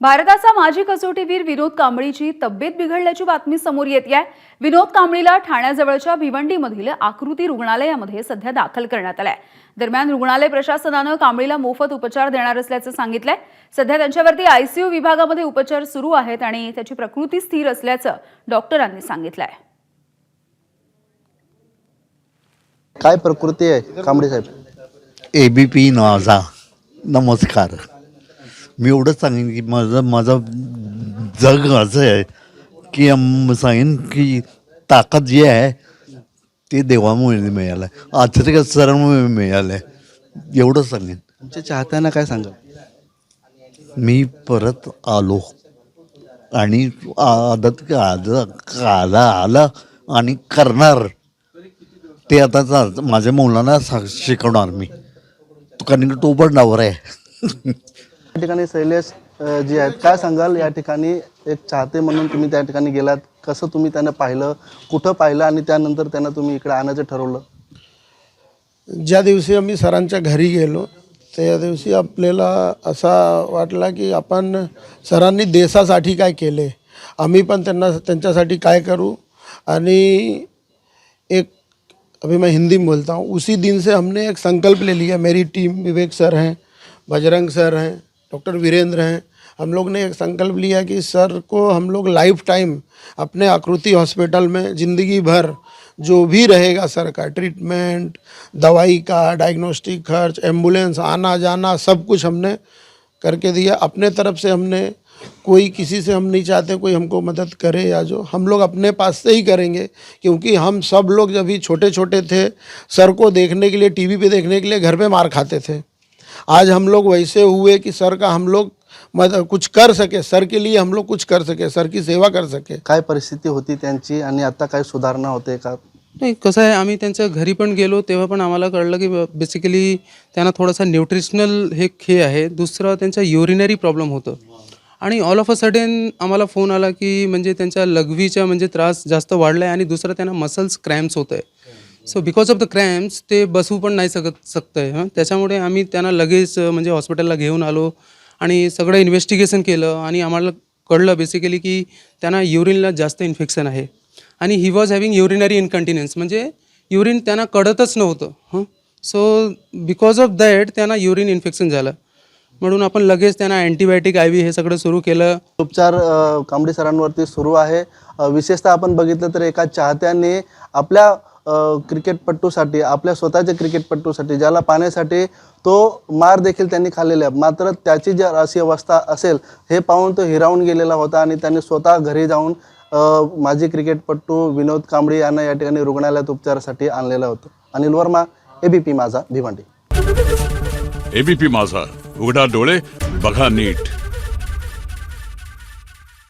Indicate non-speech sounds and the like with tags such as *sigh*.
भारताचा माजी कसोटीवीर विनोद कांबळीची तब्येत बिघडल्याची बातमी समोर येते आहे. विनोद कांबळीला ठाण्याजवळच्या भिवंडीमधील आकृती रुग्णालयामध्ये सध्या दाखल करण्यात आलंय. दरम्यान रुग्णालय प्रशासनानं कांबळीला मोफत उपचार देणार असल्याचं सांगितलंय. सध्या त्यांच्यावरती आयसीयू विभागामध्ये उपचार सुरू आहेत आणि त्याची प्रकृती स्थिर असल्याचं डॉक्टरांनी सांगितलंय. काय प्रकृती आहे कांबळे साहेब? ए बी पी माझा नमस्कार. मी एवढंच सांगेन की माझं माझं जग असं आहे की सांगेन की ताकद जी आहे ते देवामुळे मिळालं. आहे आश्चर्य सरांमुळे मिळालं. आहे एवढंच सांगेन. तुमच्या चाहत्यांना काय सांगा मी परत आलो. आणि आदत आदत आला आलं आणि करणार. ते आता माझ्या मुलांना सा- शिकवणार मी. कारण की तो पण नवर आहे. *laughs* या ठिकाणी शैलेश जी जे आहेत काय सांगाल? या ठिकाणी एक चाहते म्हणून तुम्ही त्या ठिकाणी गेलात. कसं तुम्ही त्यांना पाहिलं? कुठं पाहिलं? आणि त्यानंतर त्यांना तुम्ही इकडे आणायचं ठरवलं? ज्या दिवशी आम्ही सरांच्या घरी गेलो त्या दिवशी आपल्याला असा वाटला की आपण सरांनी देशासाठी काय केले? आम्ही पण त्यांना त्यांच्यासाठी काय करू? आणि एक अभी मैं हिंदी में बोलता. हूँ उसी दिन से हमने एक संकल्प ले लिया. मेरी टीम विवेक सर हैं बजरंग सर हैं डॉक्टर वीरेंद्र हैं। हम लोग ने एक संकल्प लिया कि सर को हम लोग लाइफ टाइम अपने आकृति हॉस्पिटल में ज़िंदगी भर जो भी रहेगा सर, का ट्रीटमेंट, दवाई का, डायग्नोस्टिक खर्च, एंबुलेंस आना जाना सब कुछ हमने करके दिया। अपने तरफ़ से हमने कोई किसी से हम नहीं चाहते कोई हमको मदद करे या जो। हम लोग अपने पास से ही करेंगे, क्योंकि हम सब लोग जब भी छोटे छोटे थे, सर को देखने के लिए, टीवी पे देखने के लिए, घर पे मार खाते थे। आज हम लोग वैसे हुए कि सर का हम लोग मद कुछ कर सके सर के लिए हम लोग कुछ कर सके सर की सेवा कर सके। काय परिस्थिती होती त्यांची आणि आता काय सुधारणा होते का? नाही कसं आहे आम्ही त्यांच्या घरी पण गेलो तेव्हा पण आम्हाला कळलं की बेसिकली त्यांना थोडासा न्यूट्रिशनल हे हे आहे. दुसरं त्यांचा युरिनरी प्रॉब्लेम होतं. आणि ऑल ऑफ अ सडन आम्हाला फोन आला की म्हणजे त्यांच्या लघवीचा म्हणजे त्रास जास्त वाढला आहे आणि दुसरं त्यांना मसल्स क्रॅम्प्स होत आहे so because of the cramps ते बसू पण नाही शकत शकतं आहे हं? त्याच्यामुळे आम्ही त्यांना लगेच म्हणजे हॉस्पिटलला घेऊन आलो आणि सगळं इन्व्हेस्टिगेशन केलं आणि आम्हाला कळलं बेसिकली की त्यांना युरिनला जास्त इन्फेक्शन आहे. आणि he was having urinary incontinence म्हणजे युरिन त्यांना कळतच नव्हतं हं? सो बिकॉज ऑफ दॅट त्यांना युरिन इन्फेक्शन झालं. म्हणून आपण लगेच त्यांना अँटीबायोटिक आय व्ही हे सगळं सुरू केलं. उपचार अ, सरांवरती सुरू आहे. विशेषतः आपण बघितलं तर एका चाहत्याने आपल्या क्रिकेटपट्टूसाठी आपल्या स्वतःच्या क्रिकेटपट्टूसाठी ज्याला पाहण्यासाठी तो मार देखील त्यांनी खाल्लेला आहे मात्र त्याची जर अशी अवस्था असेल हे पाहून तो हिरावून गेलेला होता आणि त्याने स्वतः घरी जाऊन माजी क्रिकेटपट्टू विनोद कांबळे यांना या ठिकाणी रुग्णालयात उपचारासाठी आणलेला होतं. अनिल वर्मा एबीपी माझा भिवंडी. एबीपी माझा उघडा डोळे बघा नीट.